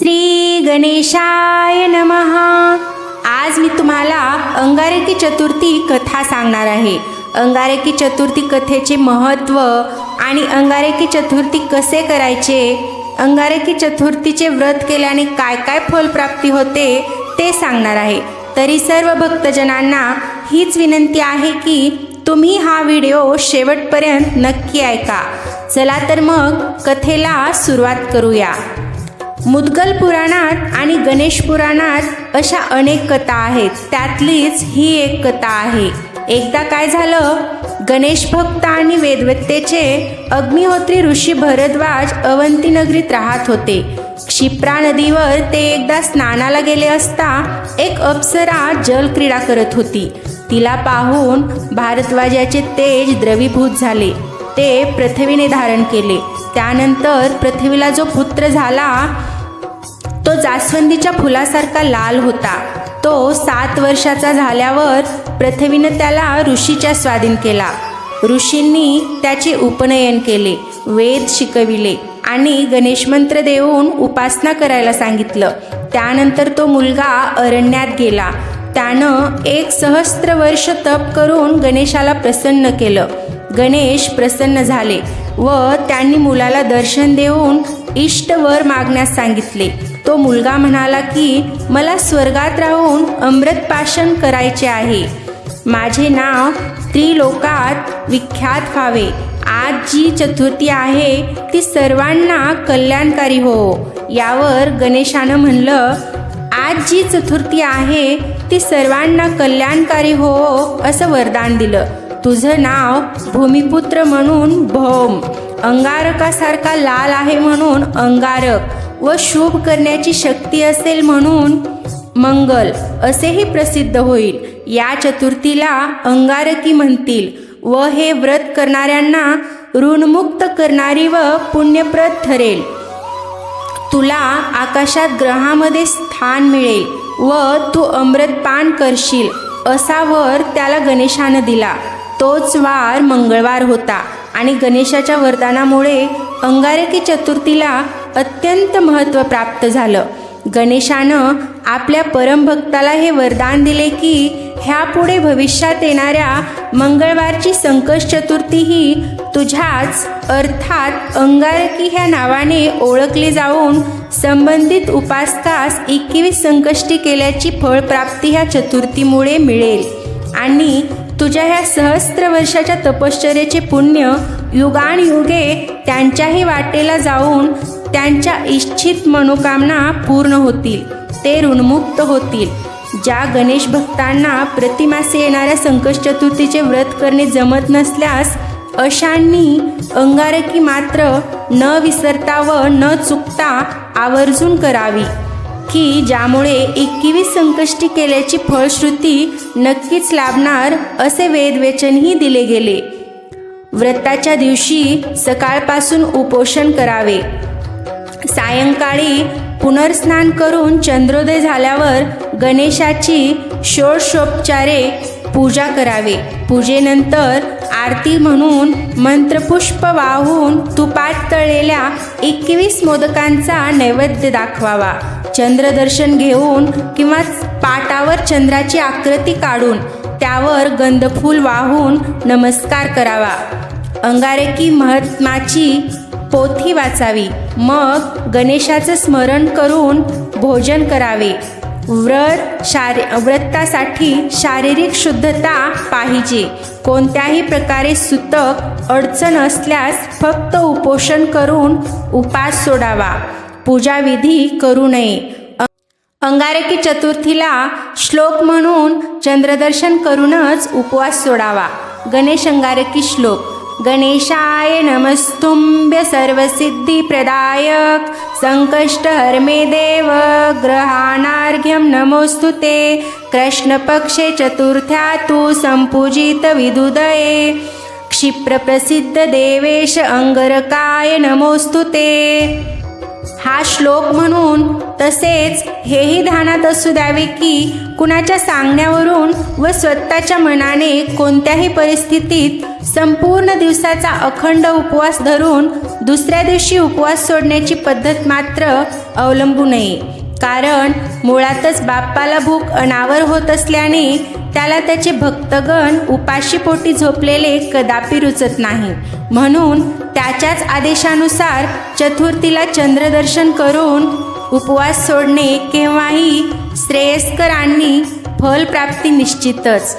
श्री गणेशाय नमः. आज मी तुम्हाला अंगारकी चतुर्थी कथा सांगणार आहे. अंगारकी चतुर्थी कथेचे महत्त्व आणि अंगारकी चतुर्थी कसे करायचे अंगारकी चतुर्थीचे व्रत केल्याने काय काय फलप्राप्ती होते ते सांगणार आहे. तरी सर्व भक्तजनांना हीच विनंती आहे की तुम्ही हा व्हिडिओ शेवटपर्यंत नक्की ऐका. चला तर मग कथेला सुरुवात करूया. मुदगल पुराणात आणि गणेश पुराणात अशा अनेक कथा आहेत. त्यातलीच ही एक कथा आहे. एकदा काय झालं? गणेश भक्त आणि वेदवत्तेचे अग्निहोत्री ऋषी भरद्वाज अवंती नगरीत राहत होते. क्षिप्रा नदीवर ते एकदा स्नानाला गेले असता एक अप्सरा जलक्रीडा करत होती. तिला पाहून भारद्वाजाचे तेज द्रवीभूत झाले. ते पृथ्वीने धारण केले. त्यानंतर पृथ्वीला जो पुत्र झाला तो जास्वंदीच्या फुलासारखा लाल होता. तो सात वर्षाचा झाल्यावर पृथ्वीनं त्याला ऋषीच्या स्वाधीन केला. ऋषींनी त्याचे उपनयन केले वेद शिकविले आणि गणेश मंत्र देऊन उपासना करायला सांगितलं. त्यानंतर तो मुलगा अरण्यात गेला. त्यानं एक सहस्त्र वर्ष तप करून गणेशाला प्रसन्न केलं. गणेश प्रसन्न झाले व त्यांनी मुलाला दर्शन देऊन इष्टवर मागण्यास सांगितले. तो मुलगा म्हणाला की मला स्वर्गात राहून अमृतपाशन करायचे आहे. माझे नाव त्रिलोकात विख्यात व्हावे. आज जी चतुर्थी आहे ती सर्वांना कल्याणकारी हो. यावर गणेशानं म्हणलं आज जी चतुर्थी आहे ती सर्वांना कल्याणकारी हो असं वरदान दिलं. तुझं नाव भूमिपुत्र म्हणून भौम. अंगारकासारखा लाल आहे म्हणून अंगारक. व शुभ करण्याची शक्ती असेल म्हणून मंगल. असेही प्रसिद्ध होईल. या चतुर्थीला अंगारकी म्हणतील. व हे व्रत करणाऱ्यांना ऋणमुक्त करणारी व पुण्यप्रद ठरेल. तुला आकाशात ग्रहामध्ये स्थान मिळेल व तू अमृतपान करशील असा वर त्याला गणेशानं दिला. तोच वार मंगळवार होता आणि गणेशाच्या वरदानामुळे अंगारकी चतुर्थीला अत्यंत महत्त्व प्राप्त झालं. गणेशानं आपल्या परमभक्ताला हे वरदान दिले की ह्यापुढे भविष्यात येणाऱ्या मंगळवारची संकट चतुर्थी ही तुझ्याच अर्थात अंगारकी ह्या नावाने ओळखली जाऊन संबंधित उपासकास एकवीस संकष्टी केल्याची फळप्राप्ती ह्या चतुर्थीमुळे मिळेल. आणि तुझ्या ह्या सहस्त्र वर्षाच्या तपश्चर्याचे पुण्य युगानयुगे त्यांच्याही वाटेला जाऊन त्यांच्या इच्छित मनोकामना पूर्ण होतील ते ऋणमुक्त होतील. ज्या गणेश भक्तांना प्रतिमासे येणाऱ्या संकट चतुर्थीचे व्रत करणे जमत नसल्यास अशांनी अंगारकी मात्र न विसरता व न चुकता आवर्जून करावी. की ज्यामुळे एकवीस संकष्टी केल्याची फळश्रुती नक्कीच लाभणार असे वेदवेचनही दिले गेले. व्रताच्या दिवशी सकाळपासून उपोषण करावे. सायंकाळी पुनर्स्नान करून चंद्रोदय झाल्यावर गणेशाची षोडशोपचारे पूजा करावे. पूजेनंतर आरती म्हणून मंत्रपुष्प वाहून तुपात तळलेल्या एकवीस मोदकांचा नैवेद्य दाखवावा. चंद्रदर्शन घेऊन किंवा पाटावर चंद्राची आकृती काढून त्यावर गंधफूल वाहून नमस्कार करावा. अंगारेकी महात्माची पोथी वाचावी. मग गणेशाचं स्मरण करून भोजन करावे. व्रत शारी व्रतासाठी शारीरिक शुद्धता पाहिजे. कोणत्याही प्रकारे सुतक अडचण असल्यास फक्त उपोषण करून उपास सोडावा. पूजाविधी करू नये. अंगारकी चतुर्थीला श्लोक म्हणून चंद्रदर्शन करूनच उपवास सोडावा. गणेश अंगारकी श्लोक. गणेशाय नमस्तुंभ्य सर्वसिद्धिप्रदायक. संकष्टहर्मे देव ग्रहाणार्घ्यं नमोस्तु ते. कृष्णपक्षे चतुर्थ्या तु संपूजित विदुदये. क्षिप्रप्रसिद्ध देवेश अंगरकाय नमोस्तु ते. हा श्लोक म्हणून तसेच हेही ध्यानात असू द्यावे की कुणाच्या सांगण्यावरून व स्वतःच्या मनाने कोणत्याही परिस्थितीत संपूर्ण दिवसाचा अखंड उपवास धरून दुसऱ्या दिवशी उपवास सोडण्याची पद्धत मात्र अवलंबू नये कारण मुळातच बाप्पाला भूक अनावर होत असल्याने त्याला त्याचे भक्तगण उपाशीपोटी झोपलेले कदापि रुचत नाही. म्हणून त्याच्याच आदेशानुसार चतुर्थीला चंद्रदर्शन करून उपवास सोडणे केव्हाही श्रेयस्कर आणि फलप्राप्ती निश्चितच.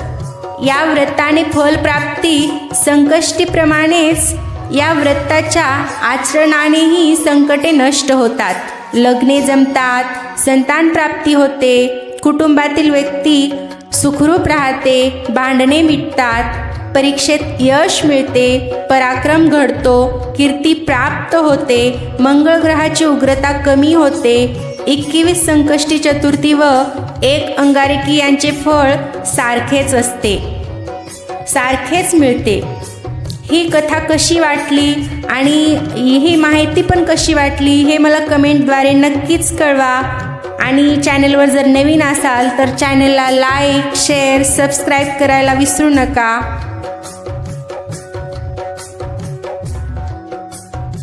या व्रताने फलप्राप्ती संकष्टीप्रमाणेच या व्रताच्या आचरणानेही संकटे नष्ट होतात. लग्ने जमतात संतान प्राप्ती होते कुटुंबातील व्यक्ती सुखरूप राहते भांडणे मिटतात परीक्षेत यश मिळते पराक्रम घडतो कीर्ती प्राप्त होते मंगळ ग्रहाची उग्रता कमी होते. एकवीस संकष्टी चतुर्थी व एक अंगारकी यांचे फळ सारखेच असते. सारखेच मिळते. ही कथा कशी वाटली आणि ही माहिती पण कशी वाटली हे मला कमेंटद्वारे नक्कीच कळवा. आणि चॅनलवर जर नवीन असाल तर चॅनलला लाईक शेअर सबस्क्राईब करायला विसरू नका.